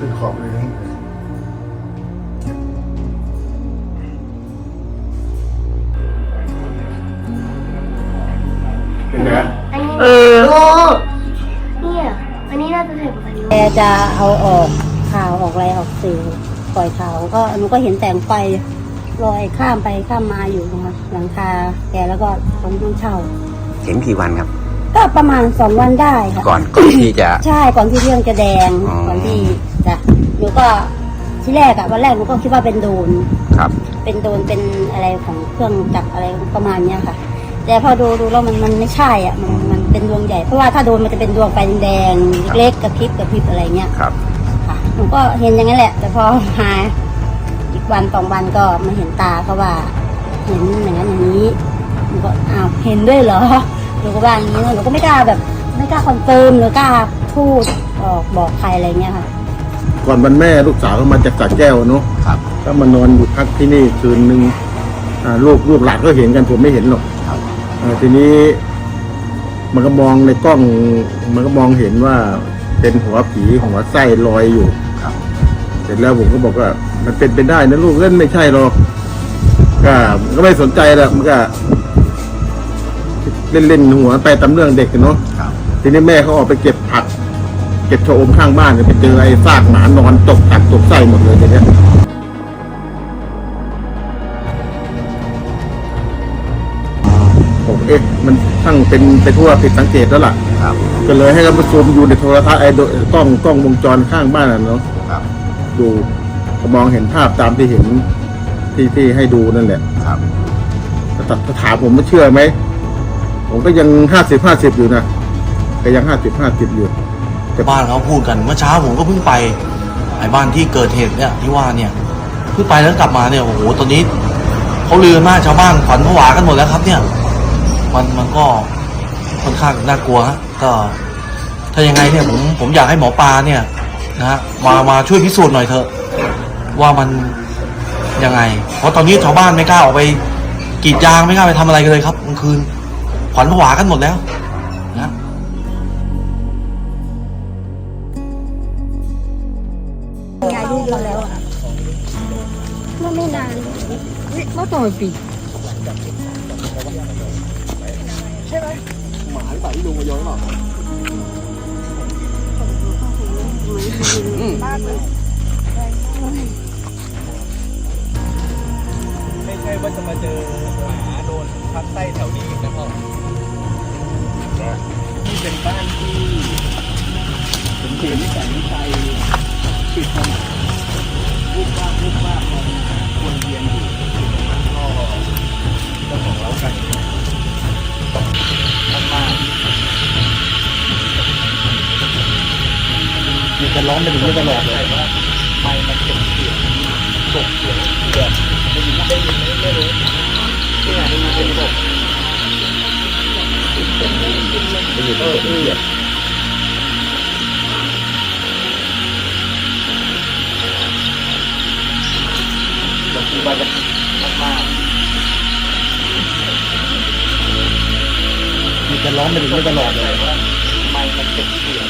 ขึ้นขอบเลยนี่เป็นไงอันนี้เออโอ้เนี่ยอันนี้น่าจะเผ็ดกว่าอันนี้แกจะเอาออกข่าวออกอะไรออกสื่อปล่อยข่าวก็หนูก็เห็นแสงไฟลอยข้ามไปข้ามมาอยู่นะคะหลังคาแกแล้วก็ตรงห้องเช่า เห็นกี่วันครับ ก็ประมาณสองวันได้ค่ะก่อนก่อนที่จะ ใช่ก่อนที่เรื่องจะแดงอ๋อ ก่อนที่จะ หนูก็ที่แรกอะวันแรกหนูก็คิดว่าเป็นโดรนครับ เป็นโดรนเป็นอะไรของเครื่องจักรอะไรประมาณเนี้ยค่ะ แต่พอดูดูแล้วมันมันไม่ใช่อะมันมันเป็นดวงใหญ่เพราะว่าถ้าโดรนมันจะเป็นดวงไฟแดงๆเล็กๆกระพริบกระพริบอะไรเงี้ยครับค่ะหนูก็เห็นอย่างนั้นแหละ แต่พอหาอีกวันสองวันก็มาเห็นตาเขาว่า เห็นอย่างนั้นอย่างนี้หนูก็อ้าวเห็นด้วยเหรอหนูก็ว่าอย่างนี้หนูก็ไม่กล้าแบบไม่กล้าคอนเฟิร์มหรือกล้าพูดออกบอกใครอะไรเงี้ยค่ะ ก่อนวันแม่ลูกสาวก็มาจากสระแก้วเนาะครับ ก็มานอนอยู่พักที่นี่คืนหนึ่งอ่าลูกลูกหลานก็เห็นกันผมไม่เห็นหรอกครับ อ่าทีนี้มันก็มองในกล้อง มันก็มองเห็นว่าเป็นหัวผีหัวไส้ลอยอยู่ ครับ เสร็จแล้วผมก็บอกว่า มันเป็นไปได้นะลูกเล่นไม่ใช่หรอกก็มันก็ไม่สนใจแล้วมันก็ เล่นเล่นๆหัวไปตามเรื่องเด็กกันเนาะครับ ทีนี้แม่เขาออกไปเก็บผัก เก็บชะอมข้างบ้านเนี่ยไปเจอไอ้ซากหมานอนตกตักตกไส้หมดเลยทีเนี้ยผมเอ๊ะมันช่างเป็นไปทั่วผิดสังเกตแล้วล่ะครับ ก็เลยให้เขาไปซูมอยู่ในโทรทัศน์ไอ้โดกล้องกล้องวงจรข้างบ้านน่ะเนาะครับดูก็มองเห็นภาพตามที่เห็นที่ที่ให้ดูนั่นแหละครับแต่ถ้าถามผมว่าเชื่อไหม ผมก็ยังห้าสิบห้าสิบอยู่นะก็ยังห้าสิบห้าสิบอยู่ บ้านเขาพูดกันเมื่อเช้าผมก็เพิ่งไปไอ้บ้านที่เกิดเหตุเนี่ยที่ว่าเนี่ยเพิ่งไปแล้วกลับมาเนี่ยโอ้โหตอนนี้เขาลือมากชาวบ้านขวัญผวากันหมดแล้วครับ เนี่ย มันมันก็ค่อนข้างน่ากลัวฮะก็ถ้ายังไงเนี่ยผมผมอยากให้หมอปลาเนี่ยนะฮะมามาช่วยพิสูจน์หน่อยเถอะ ว่ามันยังไง เพราะตอนนี้ชาวบ้านไม่กล้าออกไปกรีดยางไม่กล้าไปทำอะไรกันเลยครับกลางคืนขวัญผวากันหมดแล้ว เมื่อตอนปีไม่ใช่ว่าจะมาเจอหมาโดนพัดไส้แถวนี้นะพ่อนี่เป็นบ้านที่ผมเห็นนิสัยนิสัยปิดผนังรูปวาดรูปวาดมองวนเวียนอยู่ เจ้าของเล้าไก่มากมีการร้องเป็นอย่างนี้ตลอดเลยว่าไม่มันเก็บเสียงกบเสียงแบบได้ยินได้ยินไหมไม่รู้ที่ไหนได้ยินเป็นกบเป็นอยู่ที่เป็นเกียรติบางทีมัน มีการร้องเป็นอย่างนี้ตลอดเลยไม่มันเก็บเสียง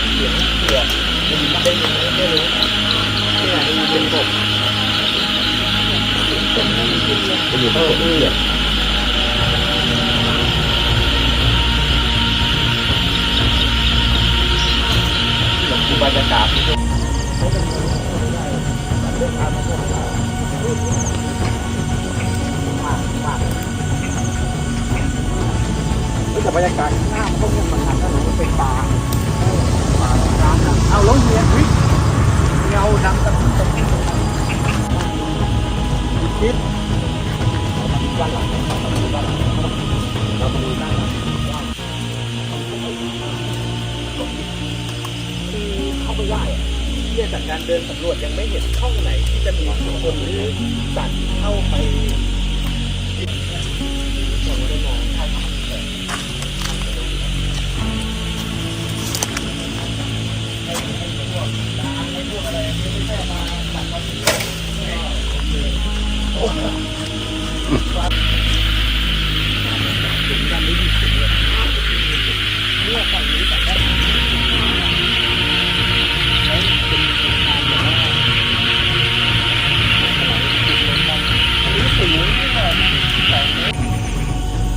กเสียงเสียงได้ยินได้ยินไหมไม่รู้ที่ไหนได้ยินเป็นตกบเป็นอยู่ที่เป็นเกียรติบางทีบรรยากาศที่ แต่บรรยากาศข้างหน้ามันก็ยังมันหันถนนมันเป็นป่าป่าร้านอะเอาแล้วเฮียวิเงาดำตะคุ่มตะคุ่มคิดด้านหลังเรามาดูด้านหลังเรามาดูด้านหลังว่าคือเข้าไปได้เนี่ยจากการเดินสำรวจยังไม่เห็นช่องไหนที่จะมีคนหรือสัตว์เข้าไป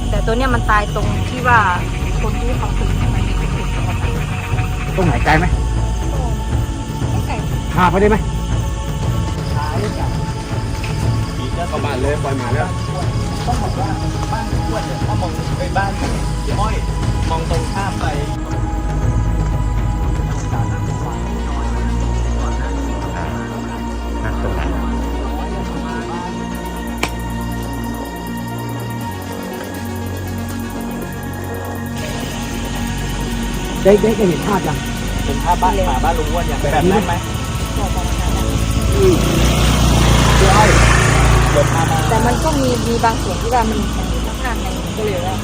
แต่ตัวเนี้ยมันตายตรงที่ว่าคนที่เขาซื้มันเป็นถุงขอมนต้อหายใจไหมโอ้ไกลพาไปได้ไหม ขายกั ผีก็ประมาณเลยปล่อยหมาแล้วต้องบอกว่าบ้านอ้วนเนี่ยถ้ามองไปบ้านพี่อ้อยมองตรงข้ามไปนั่งตรงไหนได้ได้ได้เห็นภาพยังเห็นภาพบ้านหมาบ้านลุงอ้วนยังแบบนั้นไหมพี่อ้อย เดินพามาแต่มันก็มีมีบางส่วนที่ว่ามันมันอยู่ข้างๆในหนูก็เลยว่า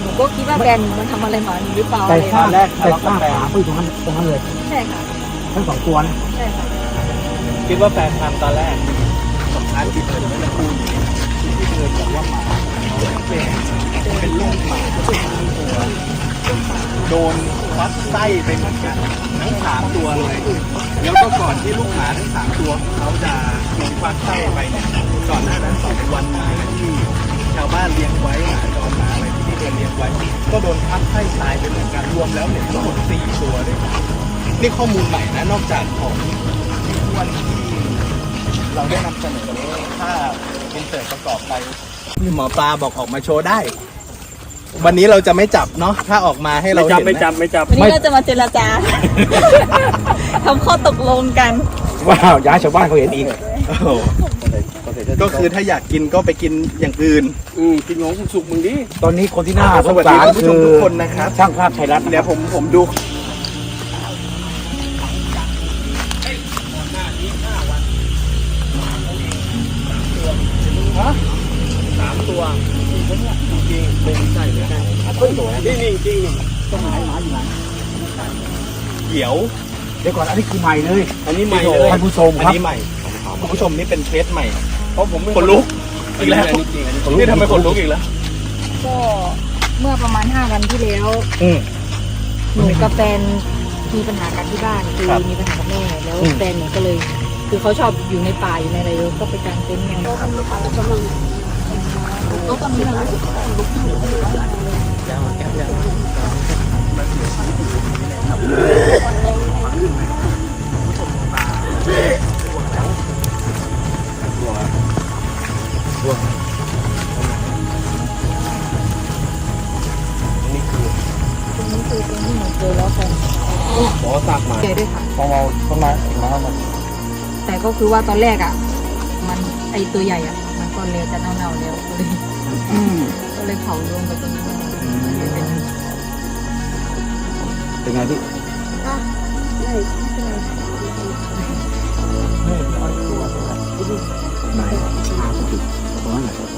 หนูก็คิดว่าแฟนหนูมันทำอะไรหมาหนูหรือเปล่าแต่อะไรข้าแบบแรกแต่ข้าขาไปตรงนั้นตรงนั้นเลย ใช่ค่ะ ทั้งสองตัวนะใช่ค่ะคิดว่าแฟนทำตอนแรกสองอันที่เปิดเมื่อสักครู่นี้ที่เธอบอกว่าหมาเป็นเป็นลูกหมาตัวโดนควักไส้ไปเหมือนกันทั้งสามตัวเลย แล้วก็ก่อนที่ลูกหมาทั้งสามตัวเขาจะโดนควักไส้ไปเนี่ยก่อนหน้านั้นสองวันหมาที่ชาวบ้านเลี้ยงไว้หมาจรหมาอะไรที่เดินเลี้ยงไว้ ก็โดนควักไส้ตายไปเหมือนกันรวมแล้วเนี่ยทั้งหมดสี่ตัวด้วยนี่ข้อมูลใหม่นะนอกจากของวันที่เราได้นำเสนอถ้าเป็นเสิร์ประกอบไปนี่หมอปลาบอกออกมาโชว์ได้ วันนี้เราจะไม่จับเนาะถ้าออกมาให้เราเห็นนะวันนี้เราจะมาเจรจา ทำข้อตกลงกัน ว้าวย้ายชาวบ้านเขาเห็นอีก โอ้โหก็คือถ้าอยากกินก็ไปกินอย่างอื่นกินของสุกมึงดิ ตอนนี้คนที่น่าสวัสดีท่านผู้ชมทุกคนนะครับ ช่างภาพไทยรัฐเดี๋ยวผมผมดู ขียว เดี๋ยวก่อนอันนี้คือใหม่เลย อันนี้ใหม่เลยท่านผู้ชมอันครับนี้ใหม่คุณผู้ชมนี่เป็นเคสใหม่ เพราะผมไม่คนลุกอีกแล้วนี่ทำไมคนลุกอีกแล้ว ก็เมื่อประมาณ5วันที่แล้วอืมหนูกับแฟนมีปัญหากันที่บ้านคือครับมีปัญหากับแม่แล้วอืมแฟนหนูก็เลย คือเขาชอบอยู่ในป่าอยู่ในอะไรก็ไปกางเต็นท์กันก็ตอนนี้เรารู้สึกตรง นี้คือตรงที่หนูเจอแล้วแฟนขอสากหมาเจอด้วยค่ะพองเราเข้ามามามาแต่ก็คือว่าตอนแรกอะ มันไอตัวใหญ่อะ มันก็เลยจะเน่าๆแล้วก็เลยก็เลยเผารวมกับตรงนี้น เป็นไงพี่ไหนหาจุดตรงนั้นไห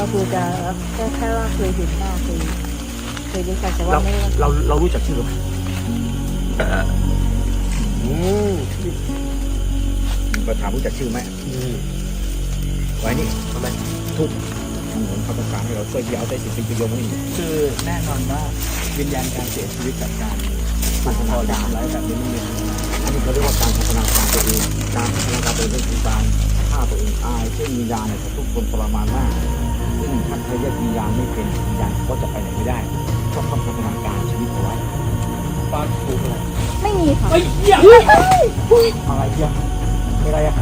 ก็คือจะแค่แค่ว่าเคยเห็นหน้าเคยเคยรู้จักแต่ว่าเราไม่ได้เราเรารู้จักชื่อไหมอืมมาถามรู้จักชื่อไหมไว้นี่ทำไมทุกเหมือนเขาต้องการให้เราช่วยที่เอาใจสิ่งไปโยงนี่คือแน่นอนว่าวิญญาณการเสียชีวิตจากการพัฒนาการอะไรแบบนี้ไม่มีอันนี้เขาเรียกว่าการพัฒนาการตัวเองการพัฒนาการตัวเองคือการฆ่าตัวเองตายซึ่งวิญญาณเนี่ยทุกคนทรมานมาก ซึ่งท่านใครแยกวิญญาณไม่เป็นวิญญาณก็จะไปไหนไม่ได้ต้องทำพัฒนาการชีวิตเอาไว้บ้านครูอะไรไม่มีค่ะอะไรเกี่ยอะไรอะ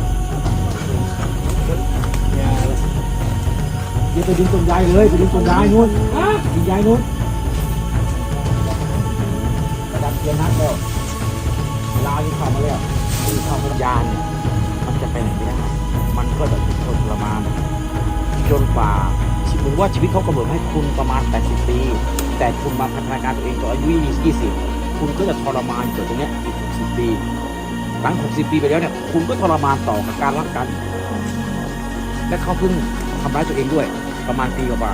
เดี๋ยวไปดึงต้นยายเลยไปดึงต้นยายนู้นดึงยายนู้นกระดับเกียร์นัดแล้วลาที่เข้ามาแล้วที่เข้ามาแล้วยานเนี่ยมันจะไปไหนไม่ได้มันก็จะทุกข์ทรมานจนกว่าส มติว่าชีวิตเขากำหนดให้คุณประมาณ 80 ปี แต่คุณมาพัฒนาการตัวเองตอนอายุ 20 คุณก็จะทรมานเกิดตรงนี้อีก 60 ปี หลัง 60 ปีไปแล้วเนี่ย คุณก็ทรมานต่อกับการรักกัน และเขาเพิ่งทำร้ายตัวเองด้วย ประมาณปีกว่า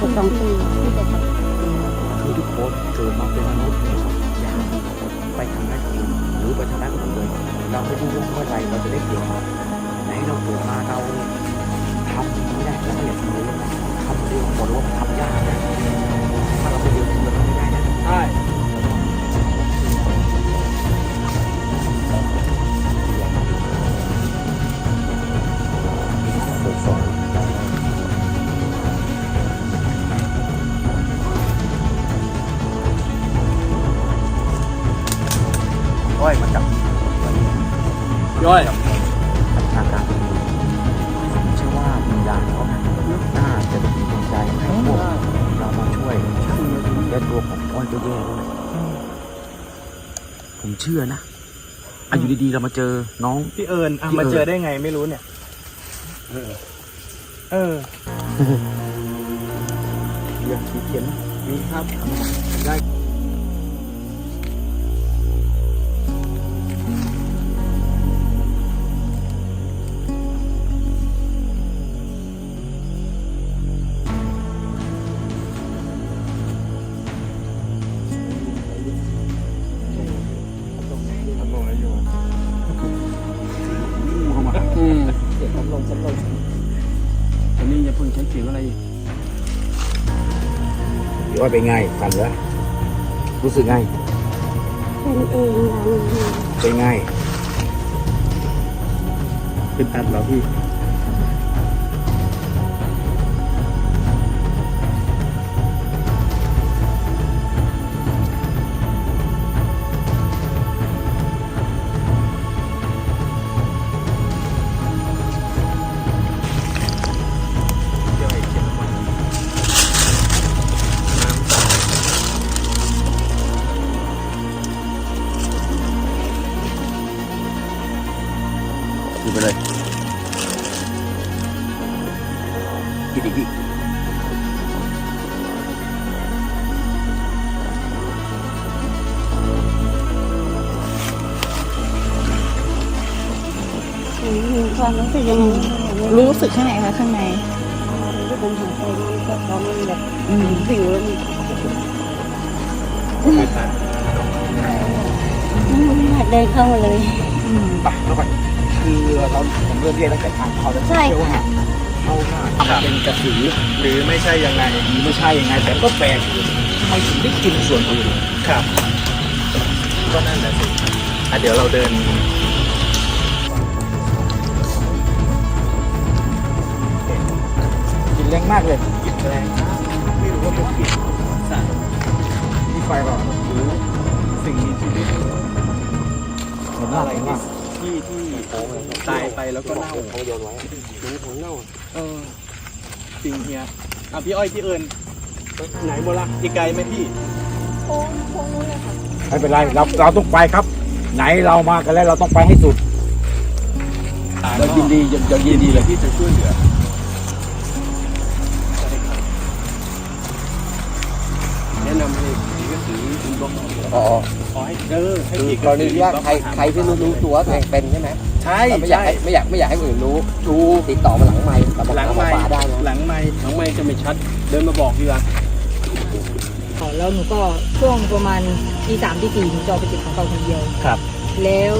ก็ต้องตีๆคือทุกคนเกิดมาเป็นมนุษย์อย่าไปทำร้ายตัวเองหรือไปทำร้ายคนอื่นเลยเราไม่รู้ว่าเมื่อไรเราจะได้เกิดไหนเราเกิดมาเราำไม่ได้เราไม่อยากทำเลยทำเร็วบอกเลยว่ามันทำยากนะถ้าเราไปเรียนมันทำไม่ได้นะใช่ ดีๆ เรามาเจอน้อง พี่เอิญอะพี่เอิญมาเจอได้ไงไม่รู้เนี่ย เออ เออเรียนขีดเขียนมีครับได้ อ้อยเป็นไงสั่นเหรอรู้สึกไงเป็นเองนะเป็นไง เป็นอัดเหรอพี่ ดูไปเลยกินอีกพี่ความรู้สึกยังไงรู้สึกข้างไหนคะข้างในรู้สึกหายใจมันก็ท้องมันแบบอืมผิวแล้วมันเดินเข้ามาเลยอืมไปเข้าไป คือเราผมเริ่มเรียกตั้งแต่ทางเขาแล้วใช่เชื่อว่าค่ะ เขาน่าจะเป็นกระสือหรือไม่ใช่ยังไงหรือไม่ใช่ยังไงแต่ก็แปลกทำไมถึงได้กินส่วนอื่นครับ ก็นั่นแหละสิอะเดี๋ยวเราเดินกินแรงมากเลยกินแรงนะไม่รู้ว่าเป็นกลิ่นของสัตว์มีไฟเปล่าหรือสิ่งมีชีวิตเหมือนอะไรมากที่ที่ ตายไปแล้วก็เน่าเขาโยนไว้เออจริงเฮียอะพี่อ้อยพี่เอิญไหนโบล่ะอีกไกลไหมพี่ไม่เป็นไรเราเราต้องไปครับ ไหนเรามากันแล้วเราต้องไปให้สุดเรายินดีเรายินดีเลยที่จะช่วยเหลือแนะนำให้ผีก็ถือคุณบล็อกอ๋อขอให้เออให้คือผีกรณีที่ว่าใครใครที่รู้รู้ตัวตัวเองเป็นใช่ไหม ใช่แต่ไม่อยากใช่ให้ไม่อยากไม่อยากให้คนอื่นรู้ดูติดต่อมาหลังไมค์แต่บอกหลังหมอไม้ปลาได้นะหลังไม้หลังไม้จะไม่ชัด เดินมาบอกดีกว่าแล้วหนูก็ช่วงประมาณตีสามตีสี่หนูจะออกไปเก็บของเก่าคนเดียว ครับ แล้ว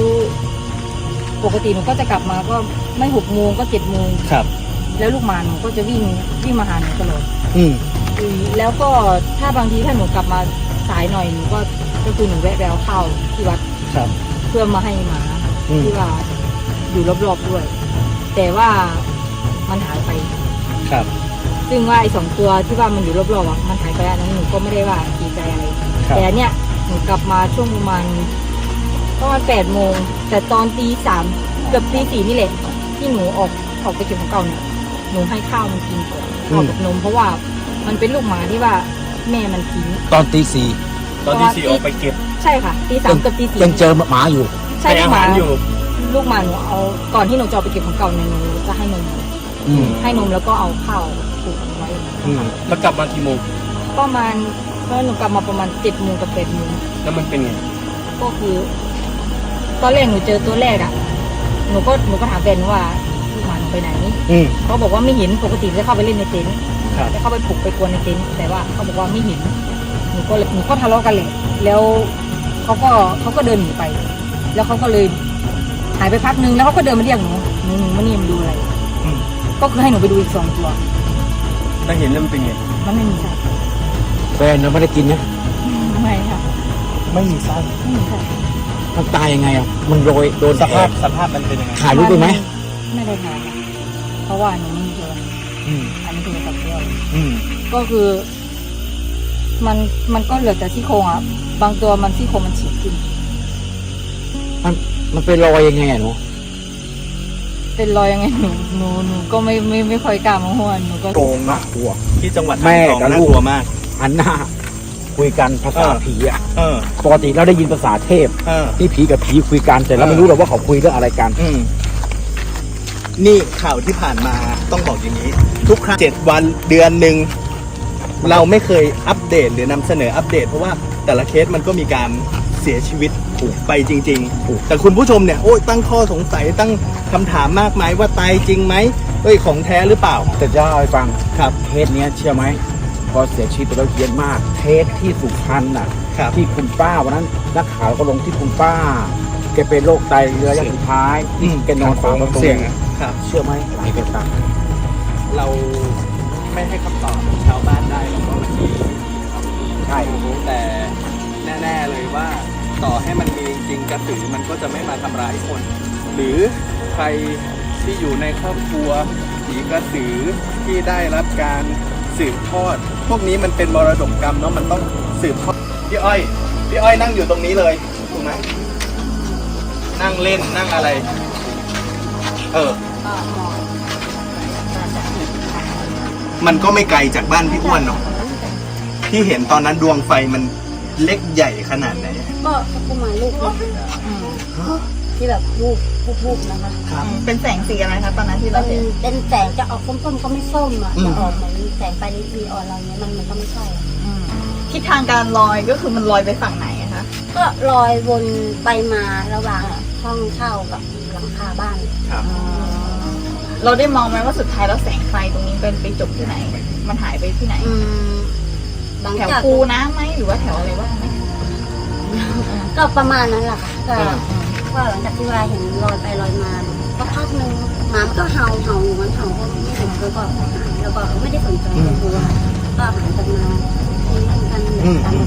ปกติหนูก็จะกลับมาก็ไม่หกโมงก็เจ็ดโมงครับ แล้วลูกหมาหนูก็จะวิ่งวิ่งมาหาหนูตลอดอืมอืมแล้วก็ถ้าบางทีถ้าหนูกลับมาสายหน่อยหนูก็ก็คือหนูแวะไปเอาข้าวที่วัดครับ เพื่อมาให้หมาอืม ที่ว่า อยู่รอบๆด้วย แต่ว่ามันหายไป ครับ ซึ่งว่าไอ้สองตัวที่ว่ามันอยู่รอบๆอะมันหายไปอันนั้นหนูก็ไม่ได้ว่าดีใจอะไรครับ แต่อันเนี้ยหนูกลับมาช่วงประมาณประมาณแปดโมงแต่ตอนตีสามเกือบตีสี่นี่แหละที่หนูออกออกไปเก็บของเก่าเนี่ยหนูให้ข้าวมันกินก่อนข้าวกับนมเพราะว่ามันเป็นลูกหมาที่ว่าแม่มันทิ้ง ตอนตีสี่ตอนที่สี่ออกไปเก็บใช่ค่ะตีสามกับตีสี่ยังเจอหมาอยู่ใช่ให้ลูอากหมาหารอยู่ ลูกหมาหนูเอาก่อนที่หนูจะเอาไปเก็บของเก่าเนี่ยหนูจะให้นมออืมให้นมแล้วก็เอาข้าวผูกไว้ อืมแล้วกลับมากี่โมงประมาณก็หนูกลับมาประมาณเจ็ดโมงกับแปดโมงแล้วมันเป็นไงก็คือ ตอนแรกหนูเจอตัวแรกอะหนูก็หนูก็ถามแฟนว่าลูกหมาหนูไปไหนอืมเขาบอกว่าไม่เห็นปกติจะเข้าไปเล่นในเต็นท์ครับจะเข้าไปปลุกไปกวนในเต็นท์แต่ว่าเขาบอกว่าไม่เห็นหนูก็เลยหนูก็ทะเลาะกันแหละแล้วเขาก็เขาก็เดินหนีไป แล้วเขาก็เลย หายไปพักนึงแล้วเขาก็เดินมาเรียกหนูหนูหนูมานี่มาดูอะไร อืมก็คือให้หนูไปดูอีกสองตัว แล้วเห็นแล้วมันเป็นไง มันไม่มีสัตว์แฟนเราไม่ได้กินนะไม่ค่ะไม่มีไส้ไม่มีสัตว์มันตายยังไงอะ มันโรยโดนสภาพแผลสภาพมันเป็นยังไงถ่ายรูปไปไหมไม่ได้ถ่ายค่ะเพราะว่าหนูไม่มีเจออืมอันนี้คือตัดเสื้ออืมก็คือ มันมันก็เหลือแต่ซี่โครงอะบางตัวมันซี่โครงมันฉีกขึ้นมัน มันเป็นรอยยังไงอะหนูเป็นรอยยังไงหนูหนูหนูก็ไม่ไม่ไม่ค่อยกล้ามาหัวหนูก็โกงเนาะกลัว ที่จังหวัดแม่อ่างทองกับน่าลูกกลัวมาก อันหน้าคุยกันภาษาเออผีอะเออ ปกติเราได้ยินภาษาเทพเออ ที่ผีกับผีคุยกันแต่เราเออไม่รู้หรอกว่าเขาคุยเรื่องอะไรกัน อืมนี่ข่าวที่ผ่านมาต้องบอกอย่างนี้ ทุกครั้งเจ็ดวันเดือนหนึ่งเราไม่เคยอัปเดตหรือนำเสนออัปเดต เพราะว่าแต่ละเคสมันก็มีการ เสียชีวิตไปจริงๆแต่คุณผู้ชมเนี่ยโอ้ยตั้งข้อสงสัยตั้งคำถามมากมายว่าตายจริงไหมเอ้ยของแท้หรือเปล่า แต่จะเล่าให้ฟังครับเทสเนี้ยเชื่อไหมพอเสียชีวิตไปแล้วเฮียนมาก เทสที่สุพรรณน่ะ ครับที่คุณป้าวันนั้นนักข่าวก็ลงที่คุณป้าแกเป็นโรคไตเรื้อระยะสุดท้ายอืม แกนอนฝังประตูเสี่ยงอะครับ เชื่อไหมหลายแกตายเราไม่ให้คำตอบของชาวบ้านได้เราก็มันมีใช่ แต่ แน่ ๆ เลยว่า ต่อให้มันมีจริงกระสือมันก็จะไม่มาทำร้ายคน หรือใครที่อยู่ในครอบครัวผีกระสือที่ได้รับการสืบทอด พวกนี้มันเป็นมรดกกรรมเนาะมันต้องสืบทอดพี่อ้อยพี่อ้อยนั่งอยู่ตรงนี้เลยถูกไหมนั่งเล่นนั่งอะไร เออ มันก็ไม่ไกลจากบ้านพี่อ้วนเนาะที่เห็นตอนนั้นดวงไฟมัน เล็กใหญ่ขนาดไหนก็สักประมาณลูกเนี่ยอืมที่แบบวูบวูบวูบนะคะครับ เป็นแสงสีอะไรคะตอนนั้นที่เป็เรานเห็นเป็นแสงจะออกส้มๆก็ไม่ส้มอะอืมจะออกเหมือนแสงไฟนิดๆอ่อนเราเนี้ยมันมันก็ไม่ใช่อะทิศทางการลอยก็คือมันลอยไปฝั่งไหนอะคะก็ลอยวนไปมาระหว่างห้องเช่ากับหลังคาบ้านครับเราได้มองไหมว่าสุดท้ายแล้วแสงไฟตรงนี้เป็นไปจบที่ไหน มันหายไปที่ไหนอืม หลังแถวจากคูน้ำไหมหรือว่าแถวอะไรว่างไหมก็ประมาณนั้นแหละค่ะก็อ่าก็หลังจากที่ว่าเห็นลอยไปลอยมาก็พักหนึ่งหมามันก็เห่าเห่าอยู่มันเห่าก็ไม่เห็นแล้วก็หายแล้วก็ไม่ได้สนใจก็คือว่าก็หายไปมาที่นั่นกันอืมตาม